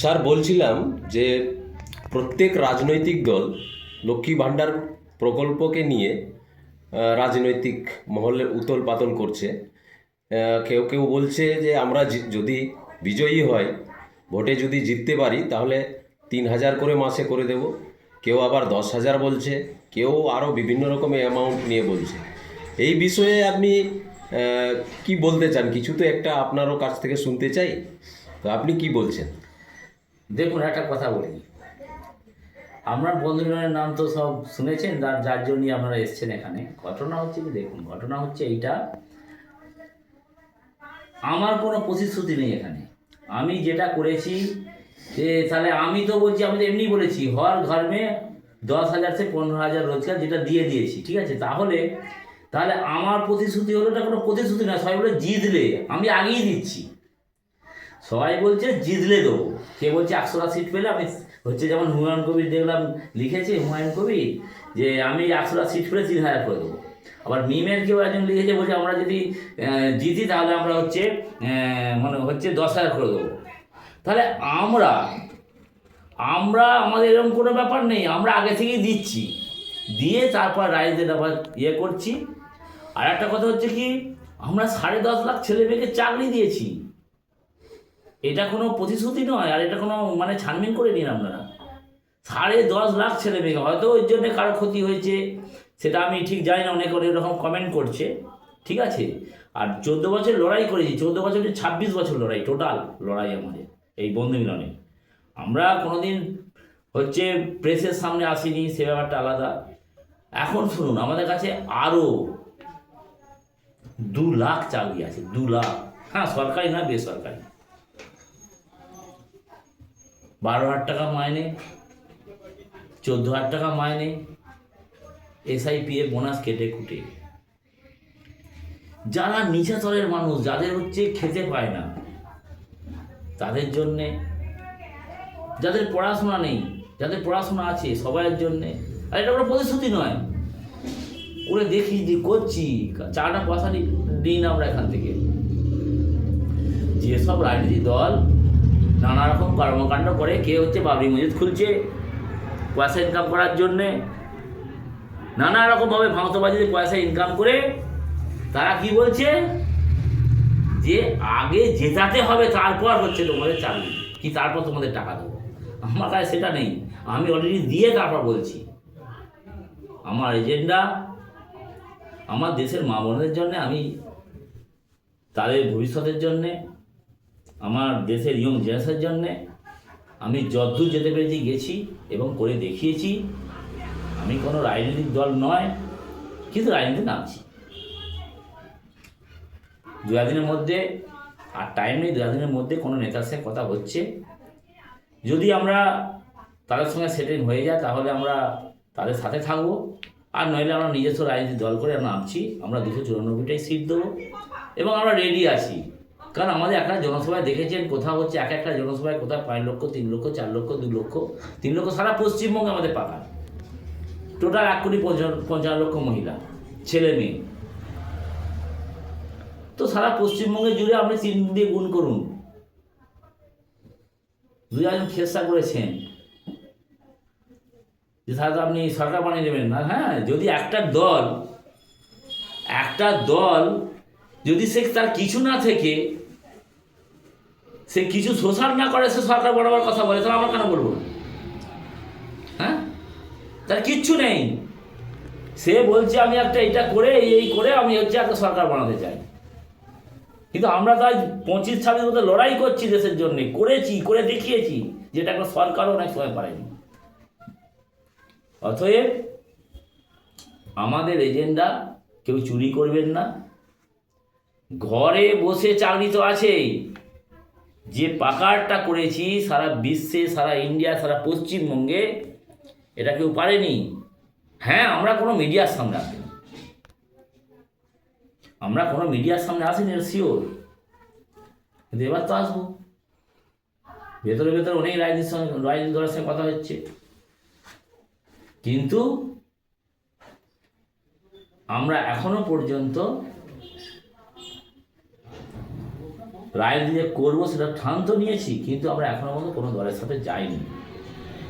Sir বলছিলাম যে প্রত্যেক রাজনৈতিক দল লক্ষ্মী ভাণ্ডার প্রকল্পকে নিয়ে রাজনৈতিক মহলে উতল পাতল করছে। কেউ কেউ বলছে যে আমরা যদি বিজয়ী হয়, ভোটে যদি জিততে পারি, তাহলে তিন হাজার করে মাসে করে দেব। কেউ আবার দশ হাজার বলছে, কেউ আরও বিভিন্ন রকমের অ্যামাউন্ট নিয়ে বলছে। এই বিষয়ে আপনি কি বলতে চান? কিছু তো একটা আপনারও কাছ থেকে শুনতে চাই। তো আপনি কি বলছেন? দেখুন, একটা কথা বলি। আপনার বন্ধুজনের নাম তো সব শুনেছেন, যার যার জন্যই আপনারা এসছেন এখানে। ঘটনা হচ্ছে কি, দেখুন, ঘটনা হচ্ছে এইটা। আমার কোনো প্রতিশ্রুতি নেই এখানে। আমি যেটা করেছি, যে তাহলে আমি তো বলছি, আমি তো এমনি বলেছি, হর ঘর মে দশ হাজার থেকে পনেরো হাজার রোজগার যেটা দিয়ে দিয়েছি, ঠিক আছে? তাহলে তাহলে আমার প্রতিশ্রুতি হলো এটা কোনো প্রতিশ্রুতি না, সবাই বলে জিতলে। আমি আগেই দিচ্ছি। সবাই বলছে জিতলে দেবো। কে বলছে একশোটা সিট পেলে, আমি হচ্ছে যেমন হুমায়ুন কবির দেখলাম, লিখেছে হুমায়ুন কবির, যে আমি একশোটা সিট পেলে তিন হাজার করে দেবো। আবার মিমের কেউ একজন লিখেছে, বলছে আমরা যদি জিতি তাহলে আমরা হচ্ছে মানে হচ্ছে দশ হাজার করে দেবো। তাহলে আমরা আমরা আমাদের এরকম কোনো ব্যাপার নেই, আমরা আগে থেকেই দিচ্ছি। দিয়ে তারপর রাইজদের আবার ইয়ে করছি। আর একটা কথা হচ্ছে কি, আমরা সাড়ে দশ লাখ ছেলে মেয়েকে চাকরি দিয়েছি। এটা কোনো প্রতিশ্রুতি নয়, আর এটা কোনো মানে ছানবিন করে নিন আপনারা। সাড়ে দশ লাখ ছেলে মেয়ে, হয়তো ওই জন্য কারও ক্ষতি হয়েছে, সেটা আমি ঠিক জানি না, অনেক অনেক রকম কমেন্ট করছে, ঠিক আছে? আর চোদ্দ বছর লড়াই করেছি, চোদ্দ বছর ছাব্বিশ বছর লড়াই টোটাল লড়াই আমাদের, এই বন্ধু মিলনে। আমরা কোনোদিন হচ্ছে প্রেসের সামনে আসিনি, সে ব্যাপারটা আলাদা। এখন শুনুন, আমাদের কাছে আরও দু লাখ চাকরি আছে, দু লাখ। হ্যাঁ সরকারি না বেসরকারি? বারো হাজার টাকা মাইনে, চোদ্দ হাজার টাকা মাইনে এসআইপি এ বোনাস কেটে কুটে। যারা নিচা তলের মানুষ, যাদের হচ্ছে খেতে পায় না, তাদের জন্যে, যাদের পড়াশোনা নেই, যাদের পড়াশোনা আছে সবাইয়ের জন্যে, আর এটা কোনো প্রতিশ্রুতি নয়। করে দেখি যে করছি চাটা পয়সা নি- নিই না আমরা এখান থেকে। যেসব রাজনীতি দল নানা রকম কর্মকাণ্ড করে কে হচ্ছে বাবরি মসজিদ খুলছে, পয়সা ইনকাম করার জন্যে, নানা রকমভাবে ভাঙতবাজিতে পয়সা ইনকাম করে, তারা কি বলছে? যে আগে জেতাতে হবে, তারপর হচ্ছে তোমাদের চাকরি। কি তারপর তোমাদের টাকা দেবো? আমার কাছে সেটা নেই। আমি অলরেডি দিয়ে তারপর বলছি। আমার এজেন্ডা আমার দেশের মা বোনদের জন্যে, আমি তাদের ভবিষ্যতের জন্যে আমার দেশের ইয়ং জেনারেশনের জন্যে আমি যতদূর যেতে পেরেছি, গেছি এবং করে দেখিয়েছি। আমি কোনো রাজনৈতিক দল নয়, কিন্তু রাজনীতি নামছি। দু একদিনের মধ্যে, আর টাইম নেই দু একদিনের মধ্যে কোনো নেতার সাথে কথা হচ্ছে। যদি আমরা তাদের সঙ্গে সেটিং হয়ে যায়, তাহলে আমরা তাদের সাথে থাকব। আর নইলে আমরা নিজস্ব রাজনীতি দল করে আমরা নামছি। আমরা দুশো চুরানব্বইটাই সিট দেবো। এবং আমরা রেডি আছি। কারণ আমাদের একটা জনসভায় দেখেছেন কোথাও হচ্ছে এক একটা জনসভায় কোথাও পাঁচ লক্ষ, তিন লক্ষ, চার লক্ষ, দু লক্ষ, তিন লক্ষ সারা পশ্চিমবঙ্গে আমাদের পাকা। টোটাল এক কোটি পঞ্চান্ন লক্ষ মহিলা, ছেলে মেয়ে। তো সারা পশ্চিমবঙ্গে জুড়ে আপনি তিন দিয়ে গুণ করুন। দুই একজন খেসা করেছেন। যে তাহলে আপনি সরকার বানিয়ে দেবেন না হ্যাঁ? যদি একটা দল একটা দল যদি সে তার কিছু না থেকে সে কিছু শোষণ না করে, সে সরকার বরাবর কথা বলে, তাহলে আমরা কেন বলব? হ্যাঁ? তার কিচ্ছু নেই। সে বলছে, আমি একটা এটা করে, এই করে আমি হচ্ছে একটা সরকার বানাতে চাই। কিন্তু আমরা তো আজ পঁচিশ ছাব্বিশ মধ্যে লড়াই করছি দেশের জন্য, করেছি, করে দেখিয়েছি, যেটা একটা সরকারও অনেক সময় পারেনি। অতএব, আমাদের এজেন্ডা কেউ চুরি করবেন না। ঘরে বসে চাকরি তো আছেই। যে পাকারটা করেছি সারা বিশ্বে, সারা ইন্ডিয়া, সারা পশ্চিমবঙ্গে, এটা কেউ পারেনি। হ্যাঁ আমরা কোনো মিডিয়ার সামনে আসি আমরা কোনো মিডিয়ার সামনে আসিনি, এটা শিওর কিন্তু এবার তো আসব। ভেতরে ভেতরে অনেক রাজনীতির সঙ্গে রাজনীতি দলের সঙ্গে কথা হচ্ছে। কিন্তু আমরা এখনও পর্যন্ত রাজনীতি যে করব সেটা ঠান তো নিয়েছি, কিন্তু আমরা এখনও পর্যন্ত কোনো দলের সাথে যাইনি।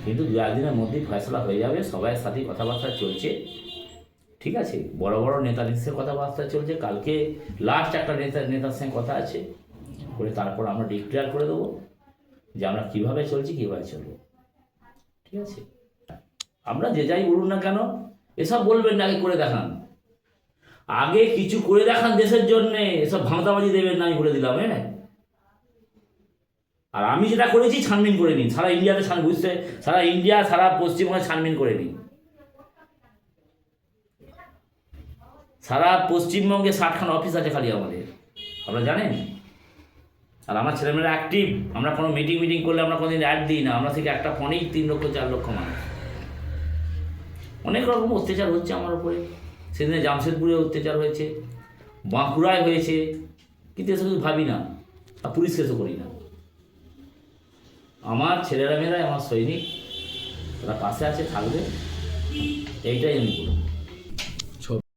কিন্তু দু একদিনের মধ্যেই ফয়সলা হয়ে যাবে, সবাইয়ের সাথেই কথাবার্তা চলছে। ঠিক আছে? বড় বড় নেতাদের সাথে কথাবার্তা চলছে, কালকে লাস্ট একটা নেতা, নেতার সঙ্গে কথা আছে। করে তারপর আমরা ডিক্লেয়ার করে দেবো যে আমরা কীভাবে চলছি, কীভাবে চলবো। ঠিক আছে? আমরা যে যাই বলুন না কেন, এসব বলবেন না, আগে করে দেখান। আগে কিছু করে দেখান দেশের জন্যে, এসব ভাঁতাবাজি দেবেন না, আমি বলে দিলাম হ্যাঁ? আর আমি যেটা করেছি, ছানবিন করে নিন। সারা ইন্ডিয়াতে ছান, বুঝতে? সারা ইন্ডিয়া, সারা পশ্চিমবঙ্গে ছানবিন করে নিন। সারা পশ্চিমবঙ্গে ষাটখানা অফিস আছে খালি আমাদের। আপনারা জানেন? আর আমার ছেলেমেয়েরা অ্যাক্টিভ আমরা কোনো মিটিং মিটিং করলে আমরা কোনোদিন অ্যাড দিই না। আমরা থেকে একটা ফোনেই তিন লক্ষ, চার লক্ষ মানুষ। অনেক রকম অত্যাচার হচ্ছে আমার উপরে। সেদিনে জামশেদপুরে অত্যাচার হয়েছে। বাঁকুড়ায় হয়েছে। কিন্তু এসব কিছু ভাবি না। আর পুলিশ কেসও করি না। আমার ছেলেরা মেয়েরাই আমার সৈনিক তারা পাশে আছে থাকবে। এইটাই আমি বলব।